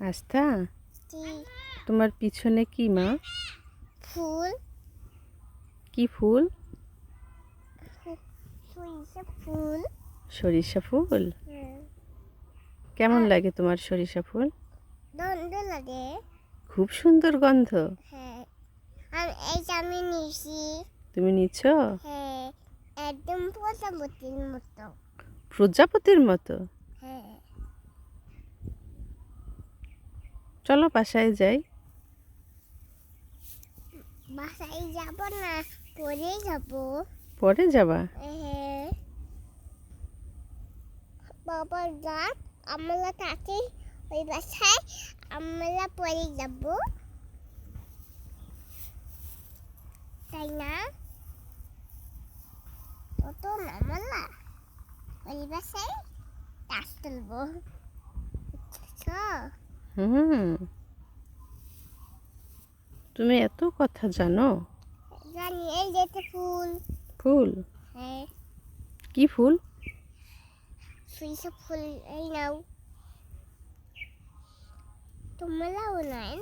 আস্থা? তোমার পিছনে কি মা? ফুল। কি ফুল? সরিষা ফুল। সরিষা ফুল? হ্যাঁ। কেমন লাগে তোমার সরিষা ফুল? দ্বন্দ্ব লাগে। খুব সুন্দর গন্ধ। হ্যাঁ। আর আমি নিয়েছি তুমি নিচ্ছ? হ্যাঁ। একদম প্রজাপতির মতো। প্রজাপতির মতো হ্যাঁ চলো বাসায় যাই। বাসায় যাব না পরে যাব। পরে যাবা? বাবার রাত আমরা ওই বাসায় আমরা পরে যাব। তাই না? কত মামলা ওই বাসায় তাস তুলবো? হুম। তুমি এত কথা জানো? জানি এই যে ফুল। ফুল? হ্যাঁ। কি ফুল? সরিষা ফুল এই নাও। তোমরাও নেন